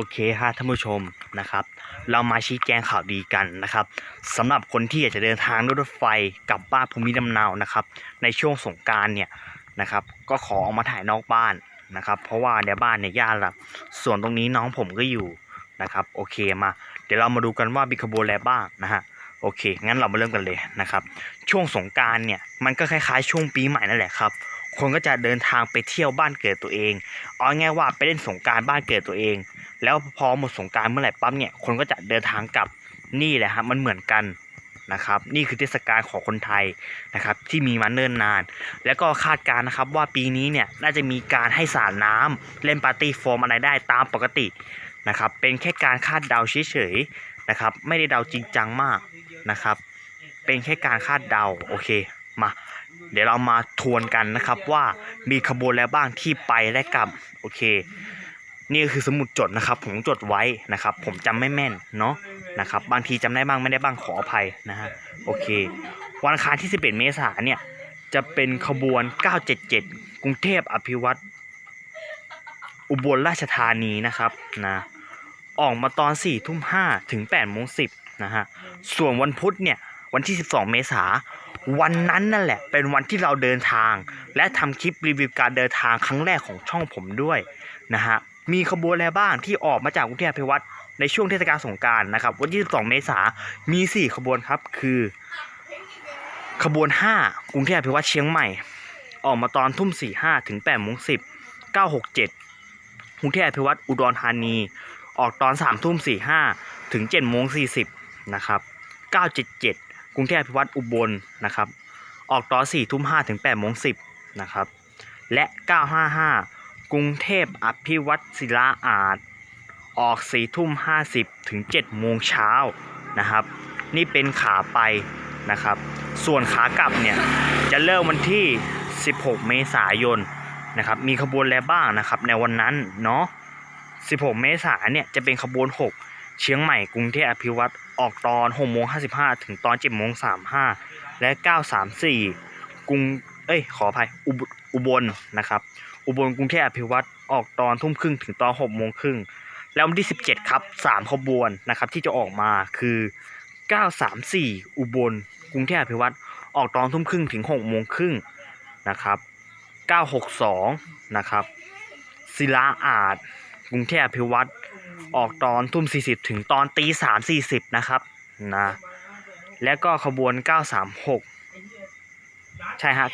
อเคฮะท่านผู้ชมนะครับ เรามาชี้แจงข่าวดีกันนะครับสำหรับคนที่อยากจะเดินทางด้วยรถไฟกลับบ้านภูมิลำเนานะครับ ในช่วงสงการเนี่ยนะครับ ก็ขอออกมาถ่ายนอกบ้านนะครับ เพราะว่าในบ้านเนี่ยญาติละส่วนตรงนี้น้องผมก็อยู่นะครับ โอเคมา เดี๋ยวเรามาดูกันว่ามีขบวนอะไรบ้างนะฮะโอเค งั้นเรามาเริ่มกันเลยนะครับ ช่วงสงการเนี่ยมันก็คล้ายๆ ช่วงปีใหม่นั่นแหละครับคนก็จะเดินทางไปเที่ยวบ้านเกิดตัวเองเอาง่ายว่าไปเล่นสงการบ้านเกิดตัวเอง แล้วพอหมดสงการเมื่อไหร่ปั๊บเนี่ยคนก็จะเดินทางกลับนี่แหละฮะมันเหมือนกันนะครับ นี่คือเทศกาลของคนไทยนะครับที่มีมาเนิ่นนาน แล้วก็คาดการนะครับว่าปีนี้เนี่ยน่าจะมีการให้สาดน้ำเล่นปาร์ตี้โฟมอะไรได้ตามปกตินะครับเป็นแค่การคาดเดาเฉยๆนะครับไม่ได้เดาจริงจังมากนะครับ เป็นแค่การคาดเดาโอเคมาเดี๋ยวเรามาทวนกันนะครับว่ามีขบวนแล้วบ้างที่ไปและกลับโอเค นี่คือสมุดจดนะครับ ผมจดไว้นะครับ ผมจำไม่แม่นเนาะนะครับ บางทีจำได้บ้างไม่ได้บ้างขออภัยนะฮะโอเค วันอังคารที่ 11 เมษายนเนี่ยจะเป็นขบวน 977 กรุงเทพอภิวัตรอุบลราชธานีนะครับนะออกมาตอน4ทุ่ม5ถึง8โมง10นะฮะส่วนวันพุธเนี่ยวันที่ 12 เมษาวันนั้นนั่นแหละ เป็นวันที่เราเดินทาง และทำคลิปรีวิวการเดินทางครั้งแรกของช่องผมด้วยนะฮะ มีขบวนอะไรบ้างที่ออกมาจากกรุงเทพอภิวัตรในช่วงเทศกาลสงการนะครับวันที่12 เมษามี 4 ขบวนครับคือ ขบวน 5 กรุงเทพอภิวัตรเชียงใหม่ ออกมาตอนทุ่ม 45 ถึง8โมง10 967กรุงเทพอภิวัตรอุดรธานี ออกตอน3ทุ่ม45ถึง7โมง40นะครับ977 กรุงเทพอภิวัตรอุบลนะครับออกตอน4ทุ่ม5ถึง8โมง10นะครับและ 955 กรุงเทพอภิวัตศิลาอาจ ออก4ทุ่ม50ถึง7โมงเช้านะครับ นี่เป็นขาไปนะครับ ส่วนขากลับเนี่ย จะเริ่มวันที่ 16 เมษายนนะครับ มีขบวนอะไรบ้างนะครับ ในวันนั้นเนาะ 16 เมษายนเนี่ยจะเป็นขบวน 6 เชียงใหม่กรุงเทพอภิวัตออกตอน6โมง55 ถึงตอน7โมง35 และ 934 กรุง เอ้ย ขออภัย อุบอุบลนะครับ อุบลกรุงเทพอภิวัตรออกตอนทุ่มครึ่งถึงตอน6โมงครึ่งแล้ววันที่ 17 ครับ3ขบวนนะครับที่จะออกมาคือ 934 อุบลกรุงเทพอภิวัตรออกตอนทุ่มครึ่งถึง6โมงครึ่งนะครับ 962 นะครับศิลาอาจกรุงเทพอภิวัตรออกตอนทุ่ม 40 ถึงตอนตี3 40 นะครับนะแล้วก็ขบวน 936 ใช่ฮะ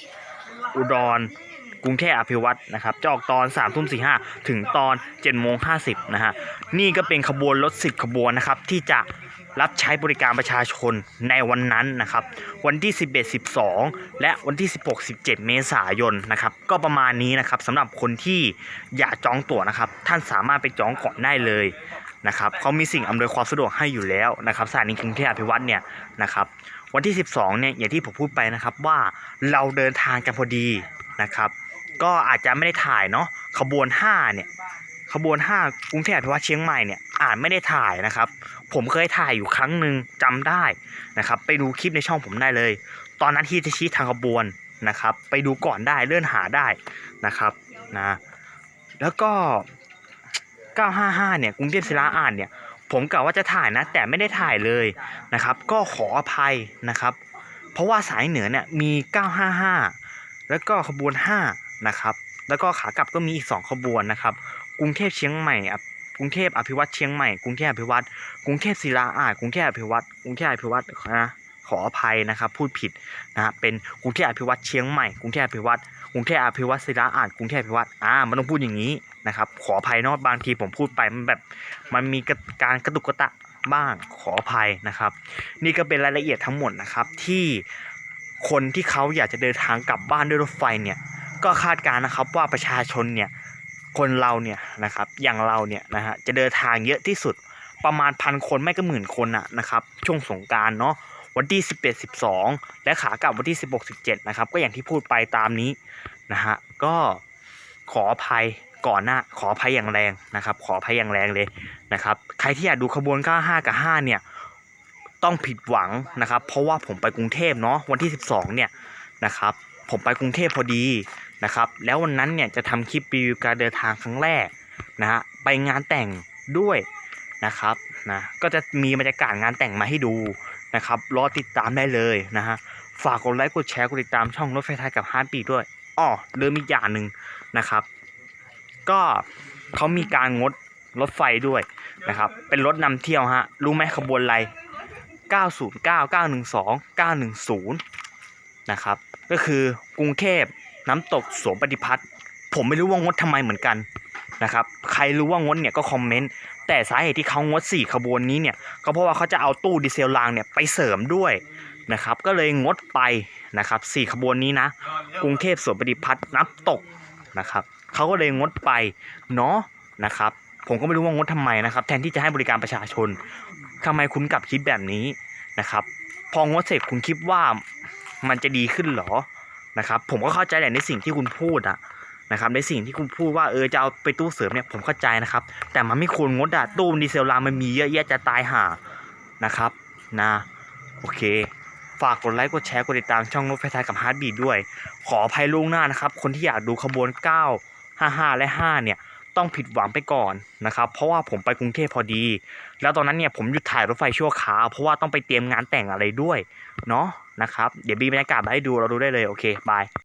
936 อุดร กรุงเทพอภิวัตรนะครับจะออกตอน3ทุ่ม45ถึงตอน7โมง50นะฮะนี่ก็เป็นขบวนรถ10ขบวนนะครับที่จะรับใช้บริการประชาชนในวันนั้นนะครับ วันที่ 11 12 และวันที่ 16 17 เมษายนนะครับ ก็ประมาณนี้นะครับสำหรับคนที่อยากจองตั๋วนะครับ ท่านสามารถไปจองก่อนได้เลยนะครับเขามีสิ่งอำนวยความสะดวกให้อยู่แล้วนะครับสถานีกรุงเทพอภิวัตรเนี่ยนะครับ วันที่ 12 เนี่ยอย่างที่ผมพูดไปนะครับว่าเราเดินทางกันพอดีนะครับ ก็อาจจะไม่ได้ถ่ายเนาะขบวน5เนี่ยขบวน5กรุงเทพอภิวัตเชียงใหม่เนี่ยอาจไม่ได้ถ่ายนะครับ ผมเคยถ่ายอยู่ครั้งหนึ่งจำได้นะครับ ไปดูคลิปในช่องผมได้เลย ตอนนั้นที่จะชี้ทางขบวนนะครับ ไปดูก่อนได้เลื่อนหาได้นะครับนะแล้วก็ 955 เนี่ยกรุงเทพศิลาอาจเนี่ย ผมกะว่าจะถ่ายนะ แต่ไม่ได้ถ่ายเลยนะครับ ก็ขออภัยนะครับ เพราะว่าสายเหนือเนี่ยมี 955 แล้วก็ขบวน 5 นะครับ แล้วก็ขากลับก็มีอีก 2 ขบวนนะครับ กรุงเทพเชียงใหม่อะกรุงเทพอภิวัตรเชียงใหม่กรุงเทพอภิวัตรกรุงเทพศิลาอาจกรุงเทพอภิวัตรกรุงเทพอภิวัตรนะขออภัยนะครับพูดผิดนะเป็นกรุงเทพอภิวัตรเชียงใหม่กรุงเทพอภิวัตรกรุงเทพอภิวัตรศิลาอาจกรุงเทพอภิวัตรอ่ามันต้องพูดอย่างนี้นะครับ ขออภัยเนอะบางทีผมพูดไปมันแบบมันมีการกระตุกกระตะบ้างขออภัยนะครับ นี่ก็เป็นรายละเอียดทั้งหมดนะครับที่คนที่เขาอยากจะเดินทางกลับบ้านด้วยรถไฟเนี่ย ก็คาดการนะครับว่าประชาชนเนี่ยคนเราเนี่ยนะครับอย่างเราเนี่ยนะฮะจะเดินทางเยอะที่สุดประมาณพันคนไม่ก็หมื่นคนอะนะครับช่วงสงการเนาะวันที่ 11 12 และขากลับวันที่ 16 17 นะครับ ก็อย่างที่พูดไปตามนี้นะฮะก็ขออภัยก่อนหน้าขออภัยอย่างแรงนะครับ ขออภัยอย่างแรงเลยนะครับ ใครที่อยากดูขบวน95กับ 5 เนี่ย ต้องผิดหวังนะครับ เพราะว่าผมไปกรุงเทพเนาะวันที่ 12 เนี่ยนะครับ ผมไปกรุงเทพพอดี นะครับ แล้ววันนั้นเนี่ยจะทำคลิปรีวิวการเดินทางครั้งแรกนะฮะไปงานแต่งด้วยนะครับนะก็จะมีบรรยากาศงานแต่งมาให้ดูนะครับรอติดตามได้เลยนะฮะฝากกดไลค์กดแชร์กดติดตามช่องรถไฟไทยกับฮาร์ดบีด้วยอ้อลืมอีกอย่างหนึ่งนะครับ ก็เขามีการงดรถไฟด้วยนะครับ เป็นรถนำเที่ยวฮะ รู้ไหมขบวนอะไร 909 912 910 นะครับ ก็คือกรุงเทพ น้ำตกสวนปฏิพัฒน์ผมไม่รู้ว่างดทำไมเหมือนกันนะครับใครรู้ว่างดเนี่ยก็คอมเมนต์แต่สาเหตุที่เขางด 4 ขบวนนี้เนี่ยก็เพราะว่าเขาจะเอาตู้ดีเซลรางเนี่ยไปเสริมด้วยนะครับก็เลยงดไปนะครับ4ขบวนนี้นะ กรุงเทพสวนปฏิพัฒน์น้ำตกนะครับเขาก็เลยงดไปเนาะนะครับผมก็ไม่รู้ว่างดทำไมนะครับ แทนที่จะให้บริการประชาชนทำไมคุณกลับคิดแบบนี้นะครับพองดเสร็จคุณคิดว่ามันจะดีขึ้นเหรอ นะครับ ผมก็เข้าใจแหละในสิ่งที่คุณพูดอะนะครับในสิ่งที่คุณพูดว่าเออจะเอาไปตู้เสริมเนี่ยผมเข้าใจนะครับ แต่มันไม่ควรงดอะตู้ดีเซลรางมันมีเยอะแยะจะตายห่านะครับนะโอเค ฝากกดไลค์กดแชร์กดติดตามช่องรถไฟไทยกับฮาร์ดบีดด้วย ขออภัยล่วงหน้านะครับ คนที่อยากดูขบวน 9 55 และ 5 เนี่ย ต้องผิดหวังไปก่อนนะครับ เพราะว่าผมไปกรุงเทพพอดี แล้วตอนนั้นเนี่ยผมหยุดถ่ายรถไฟชั่วคราวเพราะว่าต้องไปเตรียมงานแต่งอะไรด้วยเนาะนะครับ เดี๋ยวมีบรรยากาศมาให้ดูเราดูได้เลยโอเคบาย